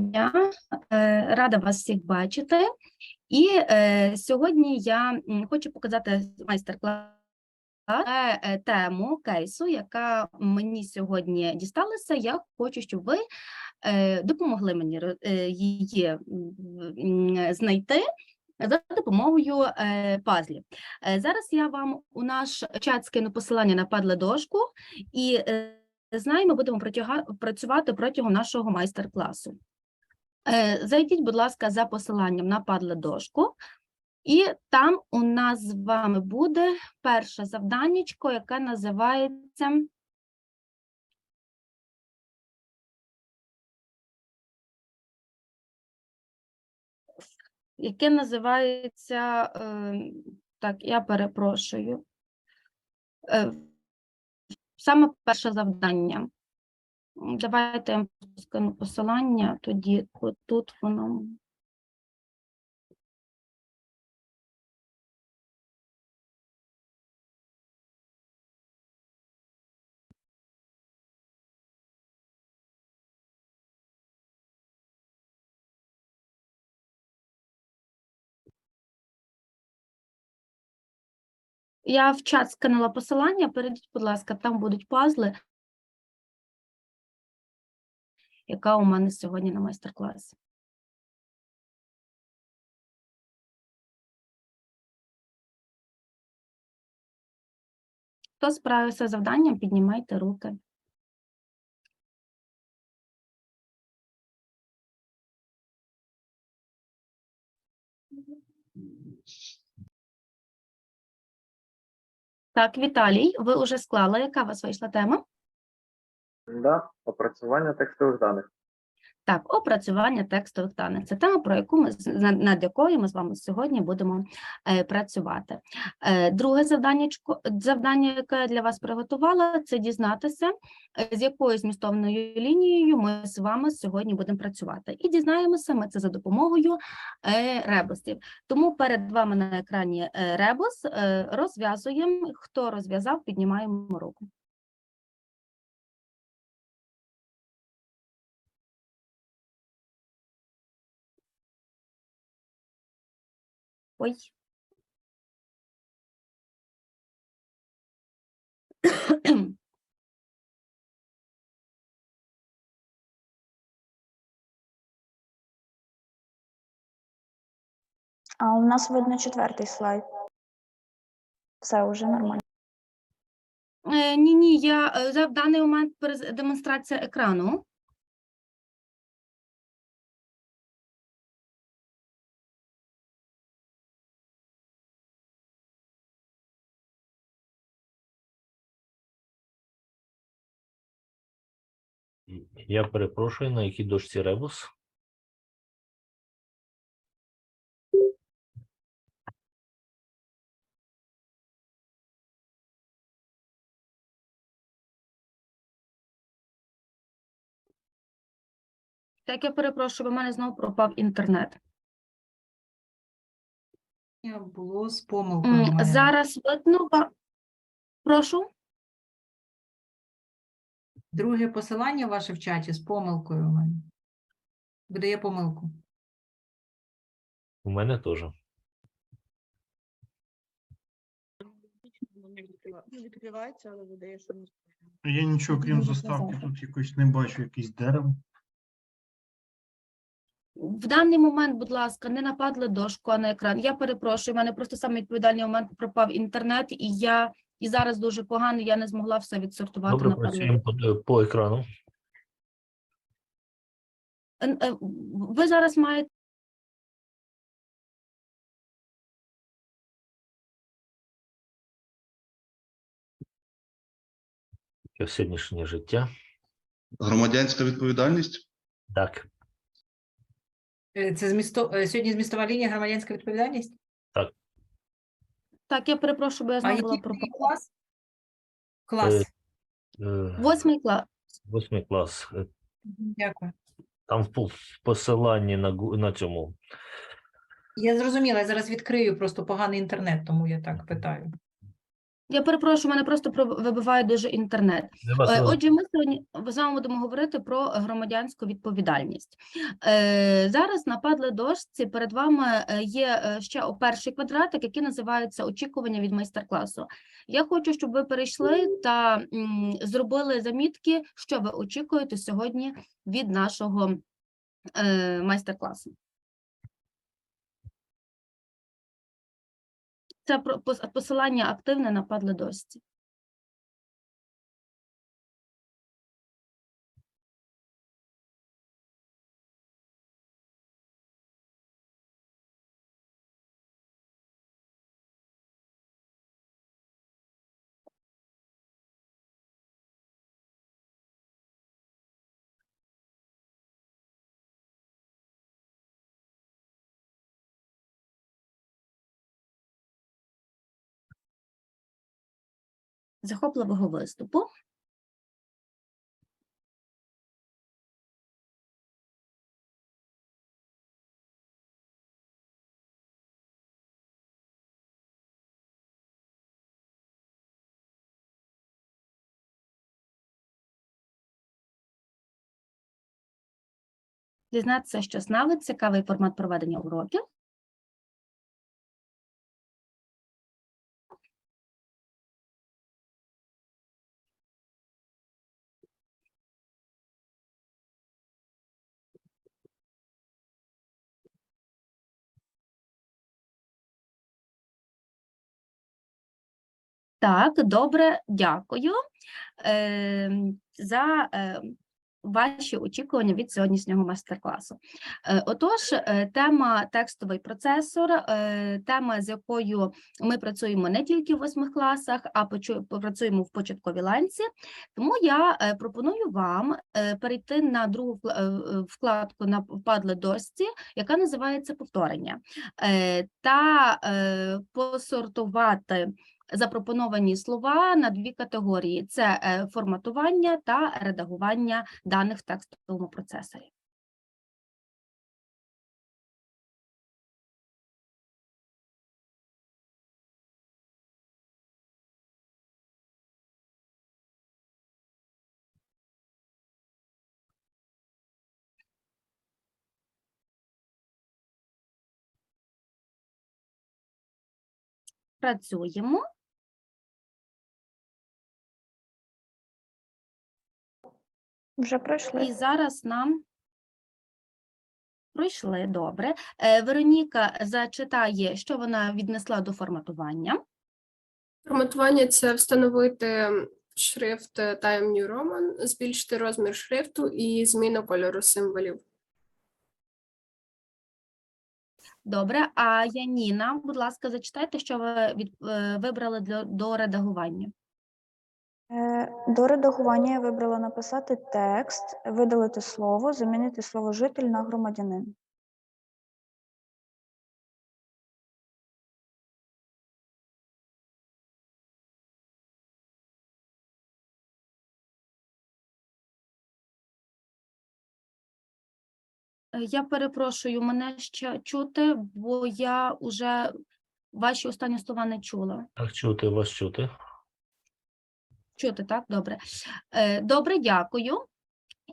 дня, Е, рада вас всіх бачити. І е, сьогодні я хочу показати майстер-клас е, е, тему кейсу, яка мені сьогодні дісталася. Я хочу, щоб ви е, допомогли мені її знайти. За допомогою е, пазлів. Е, зараз я вам у наш чат скину посилання на падле-дошку, і е, з нею ми будемо працювати протягом нашого майстер-класу. Е, Зайдіть, будь ласка, за посиланням на падле-дошку, і там у нас з вами буде перше завданнячко, яке називається яке називається, е, так, я перепрошую, е, саме перше завдання. Давайте я скину посилання, тоді от тут воно. Я в чат скинула посилання, перейдіть, будь ласка, там будуть пазли, яка у мене сьогодні на майстер-класі. Хто справився з завданням, піднімайте руки. Так, Віталій, ви вже склали. Яка у вас вийшла тема? Да, опрацювання текстових даних. Так, опрацювання текстових даних. Це тема, про яку ми над якою ми з вами сьогодні будемо е, працювати. Е, друге завданнячко, завдання, яке я для вас приготувала, це дізнатися, е, з якою змістовною лінією ми з вами сьогодні будемо працювати. І дізнаємося ми це за допомогою е, ребусів. Тому перед вами на екрані е, ребус е, розв'язуємо. Хто розв'язав, піднімаємо руку. Ой. А у нас видно четвертий слайд. Все вже нормально. Е, Ні, ні, я е, за в даний момент демонстрація екрану. Я перепрошую, на якій дошці ребус? Так, я перепрошую, у мене знову пропав інтернет. Було з помилкою. Зараз видно. Прошу. Друге посилання ваше в чаті з помилкою у мене. Видає помилку. У мене теж. Воно не відкривається, але видає, що не Я нічого, крім заставки, тут якось не бачу якесь дерево. В даний момент, будь ласка, не нападли дошку, а на екран. Я перепрошую, у мене просто саме відповідальний момент пропав інтернет, і я і зараз дуже погано, я не змогла все відсортувати Добре, на працюємо по, е, по екрану. Е, Ви зараз маєте Сьогоднішнє життя. Громадянська відповідальність? Так, Е, Це змісто... сьогодні змістова лінія громадянська відповідальність? так, я перепрошую, бо я А знову була який тоді клас? Клас. Е, е, Восьмий клас. восьмий клас. Е, Дякую. Там в по- в посиланні на, гу- на цьому. Я зрозуміла, я зараз відкрию просто поганий інтернет, тому я так питаю. Я перепрошую, мене просто про- вибиває дуже інтернет. Е. Отже, ми сьогодні з вами будемо говорити про громадянську відповідальність. Е, Зараз на падле дошці перед вами е, є ще перший квадратик, який називається очікування від майстер-класу. Я хочу, щоб ви перейшли та зробили замітки, що ви очікуєте сьогодні від нашого майстер-класу. Це посилання активне на падле дошці. Захопливого виступу. Дізнатися щось нове, цікавий формат проведення уроків. Так, добре, дякую е, за е, ваші очікування від сьогоднішнього майстер-класу. Е, отож, е, тема текстовий процесор, е, тема, з якою ми працюємо не тільки в восьмих класах, а попрацюємо в початковій ланці. Тому я е, пропоную вам е, перейти на другу е, вкладку на Padlet дошці, яка називається повторення, е, та е, посортувати запропоновані слова на дві категорії: це е, форматування та редагування даних в текстовому процесорі. Працюємо. Вже пройшли. І зараз нам пройшли добре. Е, Вероніка зачитає, що вона віднесла до форматування. Форматування це встановити шрифт Time New Roman, збільшити розмір шрифту і зміну кольору символів. Добре, а Яніна, будь ласка, зачитайте, що ви від, е, вибрали для, до редагування. Е, До редагування я вибрала написати текст, видалити слово, замінити слово житель на громадянин. Е, Я перепрошую, мене ще чути, бо я вже ваші останні слова не чула. Так чути, вас чути. Чути, так? Добре. Е, Добре, дякую.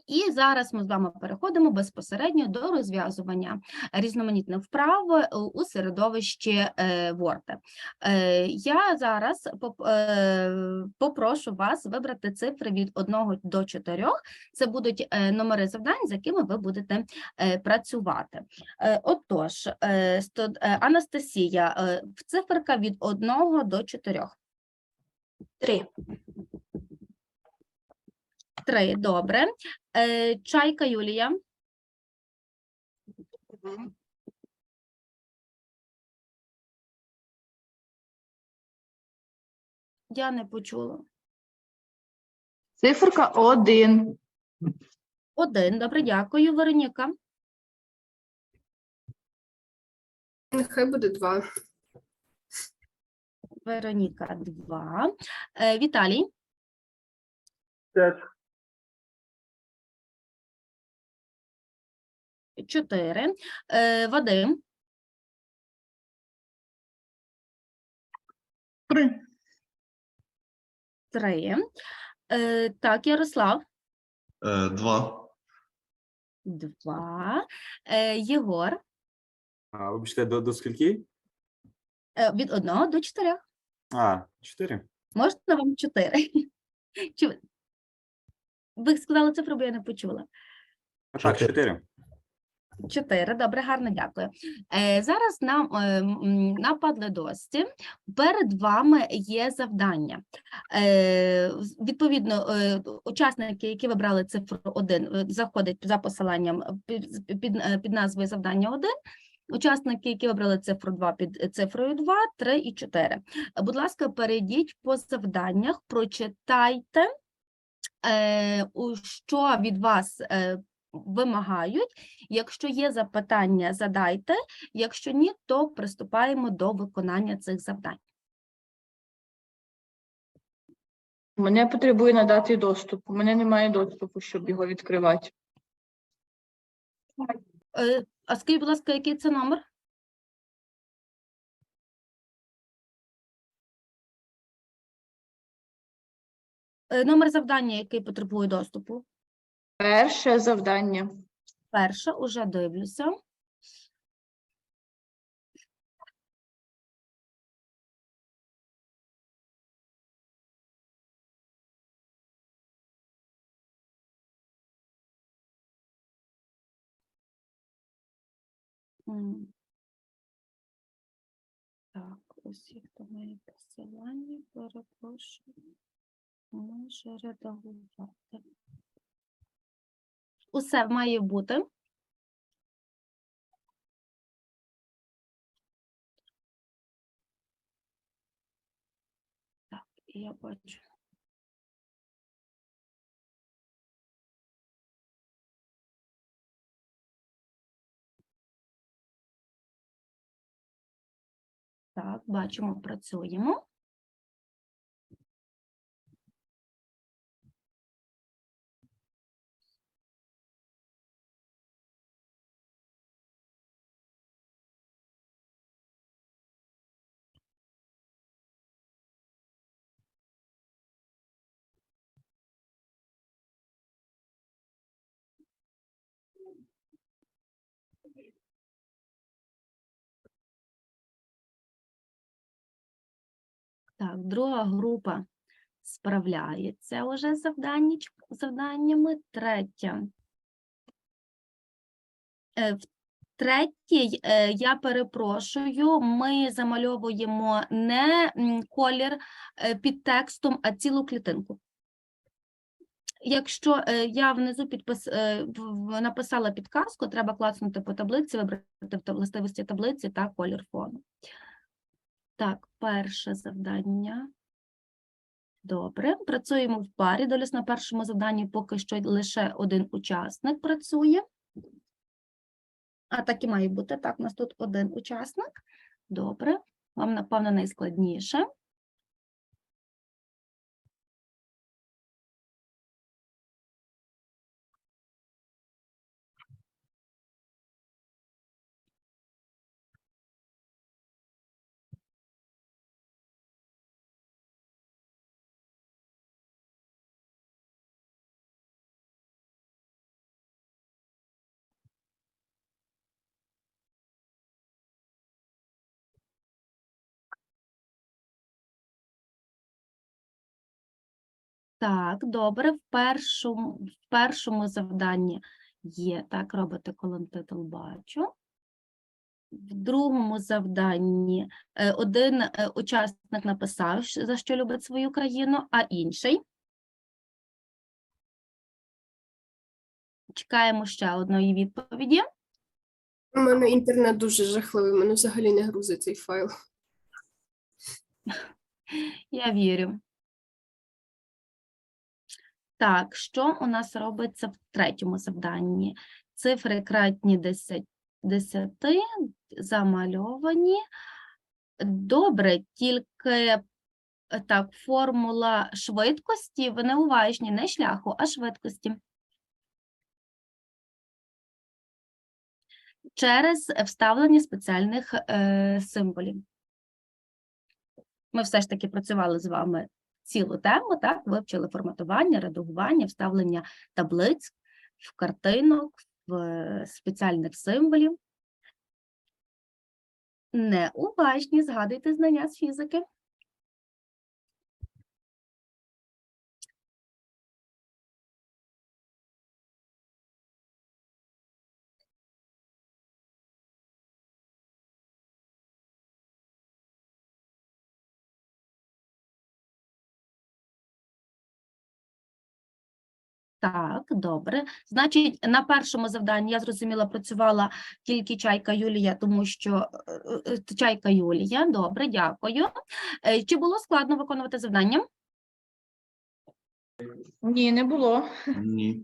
І зараз ми з вами переходимо безпосередньо до розв'язування різноманітних вправ у середовищі е, Word. Е, Я зараз попрошу вас вибрати цифри від 1 до 4. Це будуть номери завдань, з якими ви будете працювати. Отож, Анастасія, циферка від 1 до 4. Три. Три, добре. Е, Чайка Юлія. Я не почула. Циферка один. Один, добре, дякую. Вероніка. Нехай буде два. Вероніка, два. Е, Віталій. П'ять. Чотири. Е, Вадим. Три. три. Е, так, Ярослав, Е, Два. два. Е, Єгор, А, вибачте, до, до скільки? е, від одного до чотирьох. А, чотири. Можна вам чотири? Чи... ви- Ви сказали цифру, бо я не почула. Так, Чотири. Чотири. Добре, гарно, дякую. Е, зараз нам е, на падледості перед вами є завдання. Е, відповідно, е, учасники, які вибрали цифру 1, заходять за посиланням під, під, е, під назвою завдання 1. Учасники, які вибрали цифру 2 під цифрою 2, 3 і 4. Будь ласка, перейдіть по завданнях, прочитайте, е, що від вас е, вимагають. Якщо є запитання, задайте. Якщо ні, то приступаємо до виконання цих завдань. Мене потребує надати доступ. У мене немає доступу, щоб його відкривати. Е, А скажіть, будь ласка, який це номер? Е, Номер завдання, який потребує доступу. Перше завдання. Перше, уже дивлюся. Так, їх там має посилання, перепрошую. Може редагувати. Усе має бути. Так, я бачу. Так, бачимо, працюємо. Так, друга група справляється уже з завданнями. Третя. Е, В третій, е, я перепрошую, ми замальовуємо не колір е, під текстом, а цілу клітинку. Якщо я внизу підпис, написала підказку, треба класнути по таблиці, вибрати властивості таблиці та колір фону. Так, перше завдання. Добре, працюємо в парі. Доліс на першому завданні поки що лише один учасник працює. А так і має бути. Так, у нас тут один учасник. Добре, вам, напевно, найскладніше. Так, добре. В першому, в першому завданні є, так, робите колон титул бачу. В другому завданні е, один е, учасник написав, за що любить свою країну, а інший. Чекаємо ще одної відповіді. У мене інтернет дуже жахливий, мене взагалі не грузить цей файл. Я вірю. Так, що у нас робиться в третьому завданні? Цифри кратні 10, 10 замальовані. Добре, тільки е, так, формула швидкості, ви не уважні, не шляху, а швидкості. Через вставлення спеціальних е, символів. Ми все ж таки працювали з вами цілу тему, так, вивчили форматування, редагування, вставлення таблиць, в картинок, в е, спеціальних символів. Неуважні, згадуйте знання з фізики. Так, добре. Значить, на першому завданні я зрозуміла, працювала тільки чайка Юлія, тому що е, е, чайка Юлія. Добре, дякую. Е, Чи було складно виконувати завдання? Ні, не було. Ні.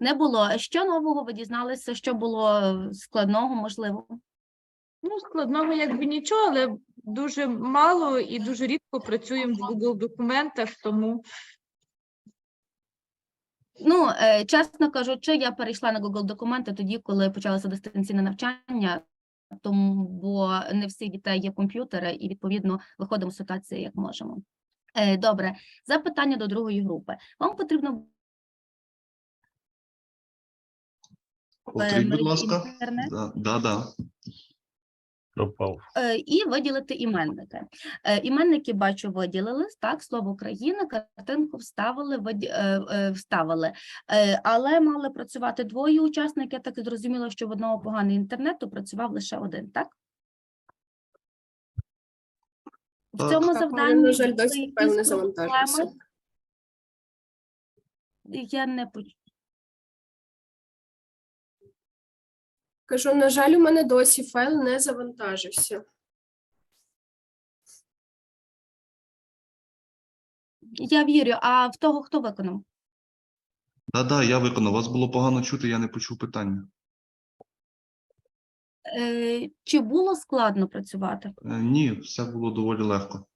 Не було. Що нового ви дізналися, що було складного, можливо? Ну, складного якби нічого, але дуже мало і дуже рідко працюємо в Google документах, тому Ну, е, чесно кажучи, я перейшла на Google документи тоді, коли почалося дистанційне навчання, тому бо не всіх дітей є комп'ютери, і відповідно виходимо з ситуації, як можемо. Е, Добре, запитання до другої групи. Вам потрібно Повторіть, будь ласка. Да, да, да. Пропав. Е, і виділити іменники. Е, Іменники бачу виділили, так, слово Україна, картинку вставили, виді- е, вставили. Але мали працювати двоє учасників, я так і зрозуміла, що в одного поганий інтернет, то працював лише один, так? В цьому Так, але, завданні на жаль, досі файл завантажився. Я не почула. Кажу, на жаль, у мене досі файл не завантажився. Я вірю, а в того, хто виконав? Да, да, я виконав. Вас було погано чути, я не почув питання. Е, Чи було складно працювати? Е, Ні, все було доволі легко.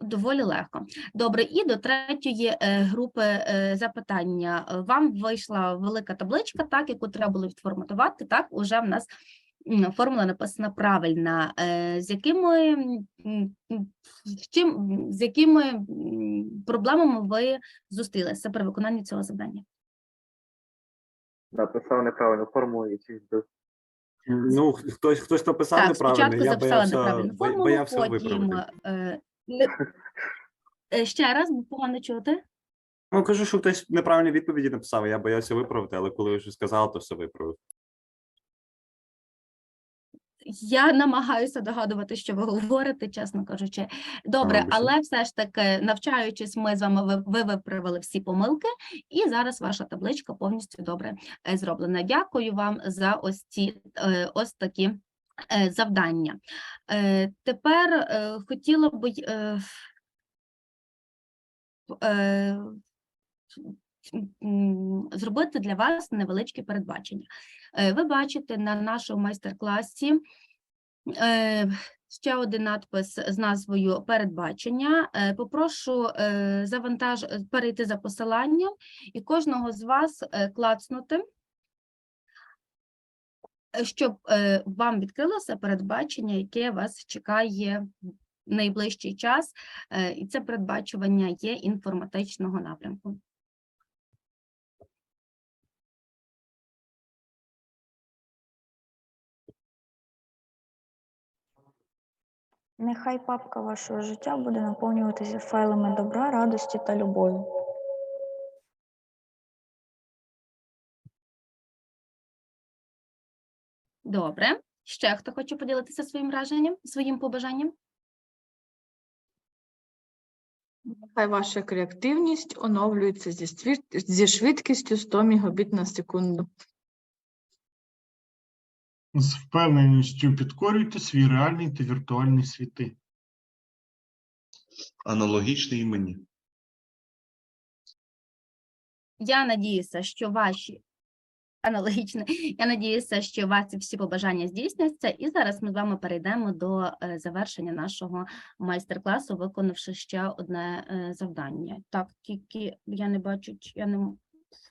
Доволі легко. Добре, і до третьої е, групи е, запитання. Е, Вам вийшла велика табличка, так, яку треба було відформатувати. Так, уже в нас формула написана правильна. Е, З якими, чим, з якими проблемами ви зустрілися при виконанні цього завдання? Написав неправильну формулу і всіх збив. Ну, хтось, хтось написав Так, неправильно, я записала боявся, неправильну бо- формулу, боявся потім виправити. Е, не- ще раз, бо погано чути. Ну, кажу, що хтось неправильні відповіді написав, я боявся виправити, але коли вже сказали, то все виправив. Я намагаюся догадувати, що ви говорите, чесно кажучи. Добре, але все ж таки, навчаючись, ми з вами ви, ви виправили всі помилки, і зараз ваша табличка повністю добре е, зроблена. Дякую вам за ось ці е, ось такі завдання. Е, Тепер е, хотіла б й, е, е, м, зробити для вас невеличке передбачення. Е, Ви бачите на нашому майстер-класі е, ще один надпис з назвою передбачення. Е, Попрошу е, завантаж... е, перейти за посиланням і кожного з вас е, клацнути, е, щоб е, вам відкрилося передбачення, яке вас чекає в найближчий час, Е, і це передбачування є інформатичного напрямку. Нехай папка вашого життя буде наповнюватися файлами добра, радості та любові. Добре. Ще хто хоче поділитися своїм враженням, своїм побажанням? нехай ваша креативність оновлюється зі, ствір- зі швидкістю 100 Мбіт на секунду. З впевненістю підкорюйте свій реальний та віртуальний світи. Аналогічний і мені. Я надіюся, що ваші аналогічно, я надіюся, що ваші всі побажання здійсняться. І зараз ми з вами перейдемо до е, завершення нашого майстер-класу, виконавши ще одне е, завдання. Так, тільки я не бачу, я не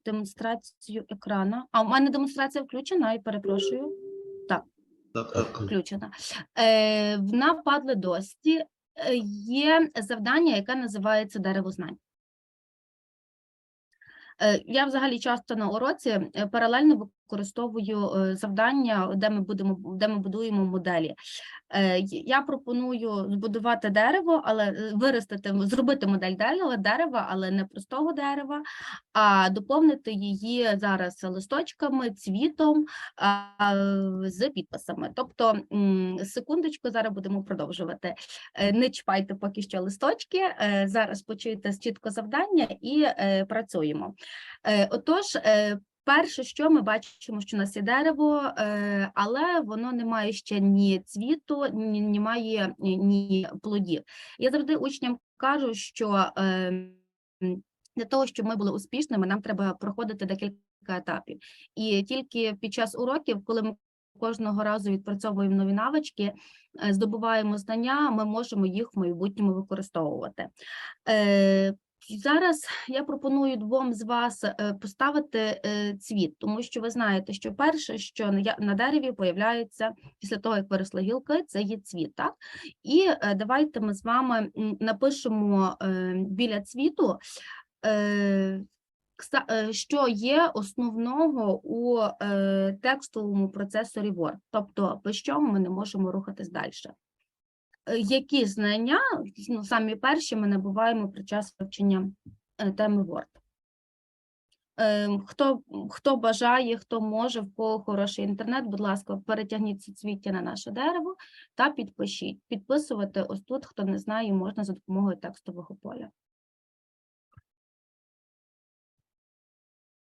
демонстрацію екрану. А у мене демонстрація включена, і перепрошую. Так, так. включена. Е, в- на Padlet е, є завдання, яке називається дерево знань. Е, Я взагалі часто на уроці е, паралельно використовую е, завдання, де ми будемо де ми будуємо моделі. Е, Я пропоную збудувати дерево, але е, виростити, зробити модель дерева, дерева, але не простого дерева, а доповнити її зараз листочками, цвітом з підписами. Тобто, секундочку, зараз будемо продовжувати. Не чіпайте поки що листочки. Зараз почуєте чітко завдання і працюємо. Отож, перше, що ми бачимо, що у нас є дерево, е, але воно не має ще ні цвіту, ні, ні має ні- плодів. Я завжди учням кажу, що е, для того, щоб ми були успішними, нам треба проходити декілька етапів. І тільки під час уроків, коли ми кожного разу відпрацьовуємо нові навички, е, здобуваємо знання, ми можемо їх в майбутньому використовувати. Зараз я пропоную двом з вас е, поставити е, цвіт, тому що ви знаєте, що перше, що на дереві появляється після того, як виросли гілки, це є цвіт. Так? І е, давайте ми з вами напишемо біля цвіту, що є основного у текстовому процесорі Word, тобто без чого ми не можемо рухатись далі. Е, Які знання, ну, самі перші ми набуваємо під час вивчення е, теми Word? Е, Хто, хто бажає, хто може, в кого хороший інтернет, будь ласка, перетягніть ці цвіття на наше дерево та підпишіть. Підписувати ось тут, хто не знає, можна за допомогою текстового поля.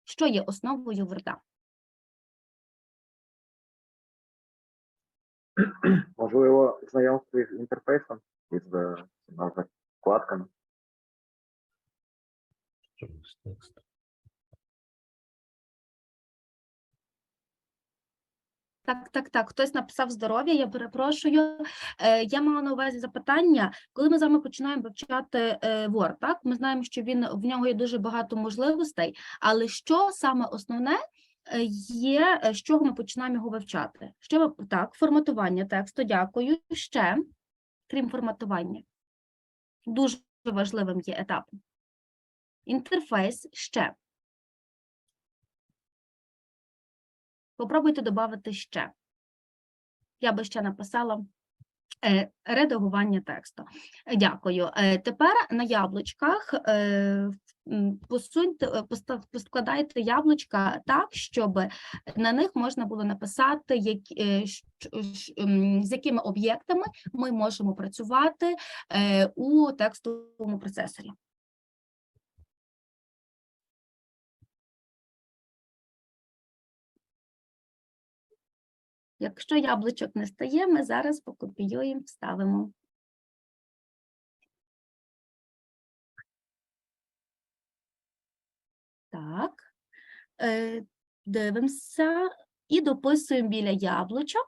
Що є основою Word? Можливо, знайомство із інтерфейсом, із е, цими вкладками. Так, так, так. Хтось написав здоров'я, я перепрошую. Е, я мала на увазі запитання, коли ми з вами починаємо вивчати е, Word, так? Ми знаємо, що він в нього є дуже багато можливостей, але що саме основне є, е, з чого ми починаємо його вивчати? Ми так, форматування тексту, дякую. Ще, крім форматування, дуже важливим є етапом. Інтерфейс ще. Попробуйте додати ще. Я би ще написала е, редагування тексту. Е, Дякую. Е, Тепер на яблучках е, посуньте, поскладайте яблучка так, щоб на них можна було написати, які, е, з якими об'єктами ми можемо працювати е, у текстовому процесорі. Якщо яблучок не стає, ми зараз покопіюємо, вставимо. Так, е, дивимося і дописуємо біля яблучок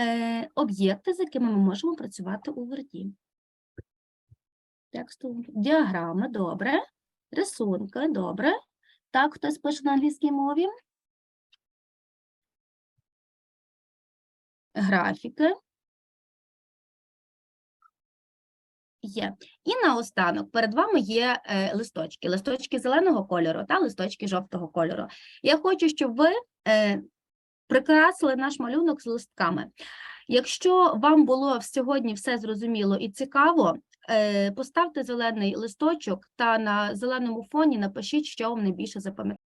е, об'єкти, з якими ми можемо працювати у Word. Тексту, діаграми, добре. Рисунки, добре. Так, хтось пише на англійській мові. графіки. Є. І наостанок перед вами є е, листочки. Листочки зеленого кольору та листочки жовтого кольору. Я хочу, щоб ви е, прикрасили наш малюнок з листками. Якщо вам було сьогодні все зрозуміло і цікаво, е, поставте зелений листочок та на зеленому фоні напишіть, що вам найбільше запам'яталося.